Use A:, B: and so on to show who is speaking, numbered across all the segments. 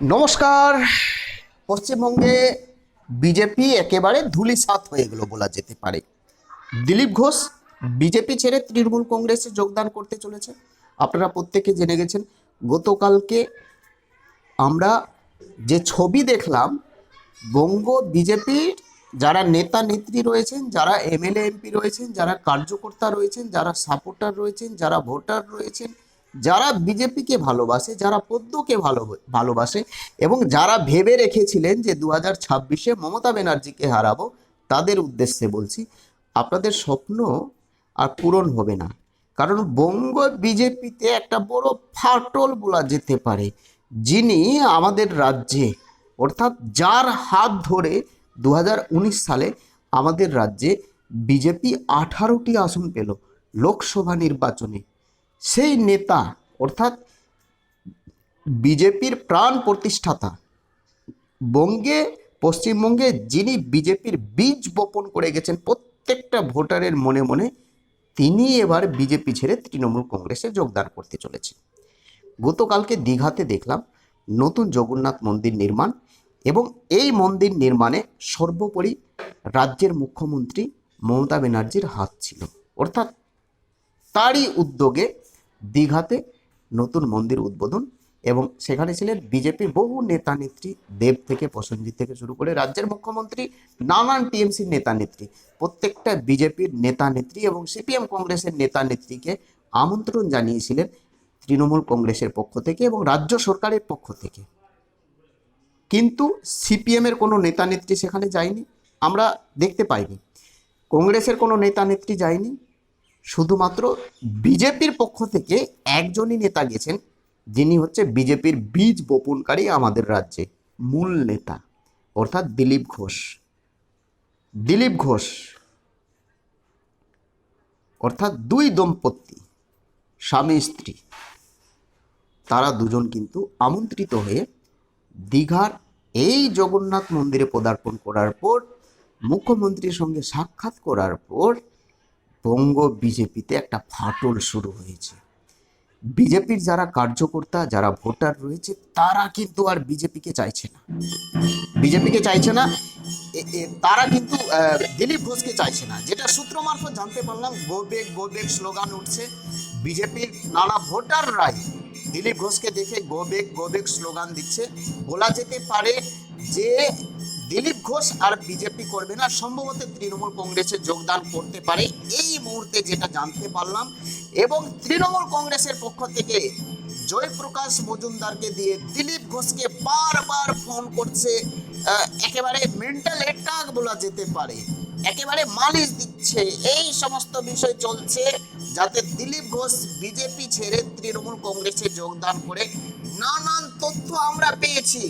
A: নমস্কার। পশ্চিমবঙ্গে বিজেপি একেবারে ধুলিসাৎ হয়ে গেল বলা যেতে পারে। দিলীপ ঘোষ বিজেপি ছেড়ে তৃণমূল কংগ্রেসে যোগদান করতে চলেছে। আপনারা প্রত্যেকে জেনে গেছেন, গতকালকে আমরা যে ছবি দেখলাম, বঙ্গ বিজেপির যারা নেতা নেত্রী রয়েছেন, যারা এমএলএ এমপি রয়েছেন, যারা কার্যকর্তা রয়েছেন, যারা সাপোর্টার রয়েছেন, যারা ভোটার রয়েছেন যারা বিজেপিকে ভালোবাসে, যারা পদ্মকে ভালো, ভালোবাসে এবং যারা ভেবে রেখেছিলেন যে দু হাজার ছাব্বিশে মমতা ব্যানার্জিকে হারাবো, তাদের উদ্দেশ্যে বলছি, আপনাদের স্বপ্ন আর পূরণ হবে না। কারণ বঙ্গ বিজেপিতে একটা বড় ফাটল বলা যেতে পারে। যিনি আমাদের রাজ্যে, অর্থাৎ যার হাত ধরে দু হাজার উনিশ সালে আমাদের রাজ্যে বিজেপি আঠারোটি আসন পেল লোকসভা নির্বাচনে। সেই নেতা, অর্থাৎ বিজেপির প্রাণ প্রতিষ্ঠাতা, বঙ্গে, পশ্চিমবঙ্গে যিনি বিজেপির বীজ বপন করে গেছেন প্রত্যেকটা ভোটারের মনে মনে, তিনি এবার বিজেপি ছেড়ে তৃণমূল কংগ্রেসে যোগদান করতে চলেছে গতকালকে দীঘাতে দেখলাম নতুন জগন্নাথ মন্দির নির্মাণ এবং এই মন্দির নির্মাণে সর্বোপরি রাজ্যের মুখ্যমন্ত্রী মমতা ব্যানার্জির হাত ছিল। অর্থাৎ তারই উদ্যোগে দীঘাতে নতুন মন্দির উদ্বোধন এবং সেখানে ছিলেন বিজেপির বহু নেতা নেত্রী, দেব থেকে, প্রসেনজিৎ থেকে শুরু করে রাজ্যের মুখ্যমন্ত্রী, নানান টিএমসির নেতা নেত্রী, প্রত্যেকটা বিজেপির নেতা নেত্রী এবং সিপিএম কংগ্রেসের নেতা নেত্রীকে আমন্ত্রণ জানিয়েছিলেন তৃণমূল কংগ্রেসের পক্ষ থেকে এবং রাজ্য সরকারের পক্ষ থেকে। কিন্তু সিপিএমের কোনো নেতা নেত্রী সেখানে যায়নি, আমরা দেখতে পাইনি। কংগ্রেসের কোনো নেতা নেত্রী যায়নি শুধুমাত্র বিজেপির পক্ষ থেকে একজনই নেতা গেছেন, যিনি হচ্ছে বিজেপির বীজ বপনকারী আমাদের রাজ্যে, মূল নেতা, অর্থাৎ দিলীপ ঘোষ। দিলীপ ঘোষ, অর্থাৎ দুই দম্পতি, স্বামী স্ত্রী, তারা দুজন কিন্তু আমন্ত্রিত হয়ে দীঘার এই জগন্নাথ মন্দিরে পদার্পণ করার পর, মুখ্যমন্ত্রীর সঙ্গে সাক্ষাৎ করার পর বঙ্গ বিজেপিতে একটা ফাটল শুরু হয়েছে। বিজেপির যারা কার্যকর্তা, যারা ভোটার রয়েছে, তারা কিন্তু আর বিজেপিকে চাইছে না। বিজেপিকে চাইছে না তারা কিন্তু দিলীপ ঘোষকে চাইছে না। যেটা সূত্র মারফত জানতে পারলাম গোবেক গোবেক স্লোগান উঠছে বিজেপির নানা ভোটাররাই। দিলীপ ঘোষকে দেখে গোবেক গোবেক স্লোগান দিচ্ছে। বলা যেতে পারে যে দিলীপ ঘোষ আর বিজেপি করবে না। সম্ভবত তৃণমূল কংগ্রেসে যোগদান করতে পারে। এই মুহূর্তে যেটা জানতে পারলাম, এবং তৃণমূল কংগ্রেসের পক্ষ থেকে জয়প্রকাশ মজুমদারকে দিয়ে দিলীপ ঘোষকে বারবার ফোন করছে একেবারে মেন্টাল অ্যাটাক বলা যেতে পারে। একেবারে মালিশ দিচ্ছে। এই সমস্ত বিষয় চলছে যাতে দিলীপ ঘোষ বিজেপি ছেড়ে তৃণমূল কংগ্রেসে যোগদান করে। নানান তথ্য আমরা পেয়েছি।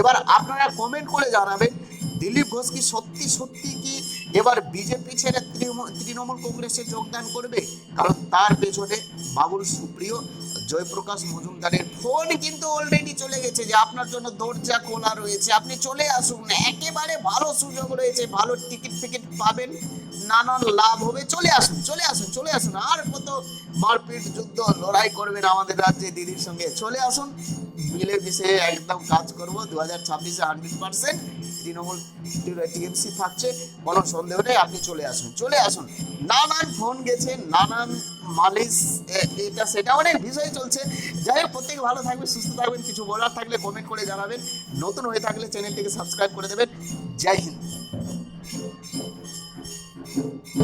A: এবার আপনারা কমেন্ট করে জানাবেন দিলীপ ঘোষ কি সত্যি সত্যি কি এবার বিজেপি ছেড়ে তৃণমূল কংগ্রেসে যোগদান করবে? কারণ তার পেছনে বাবুল সুপ্রিয়, জয়প্রকাশ মজুমদারের ফোন কিন্তু অলরেডি চলে গেছে যে আপনার জন্য দরজা খোলা রয়েছে। আপনি চলে আসুন। একেবারে ভালো সুযোগ রয়েছে। ভালো টিকিট ফিকিট পাবেন। নানান লাভ হবে। চলে আসুন চলে আসুন চলে আসুন। আর কত মারপিট, যুদ্ধ, লড়াই করবেন আমাদের রাজ্যে দিদির সঙ্গে। চলে আসুন মিলে মিশে একদম কাজ করব। দু হাজার ছাব্বিশে হান্ড্রেড পার্সেন্ট তৃণমূল টিএমসি থাকছে, কোনো সন্দেহ নেই, আপনি চলে আসুন চলে আসুন। নানান ফোন গেছে, নানান মালিশ এটা, সেটা, অনেক বিষয় চলছে। যাই হোক, প্রত্যেকে ভালো থাকবেন, সুস্থ থাকবেন, কিছু বলার থাকলে কমেন্ট করে জানাবেন। নতুন হয়ে থাকলে চ্যানেলটিকে সাবস্ক্রাইব করে দেবেন। জয় হিন্দ।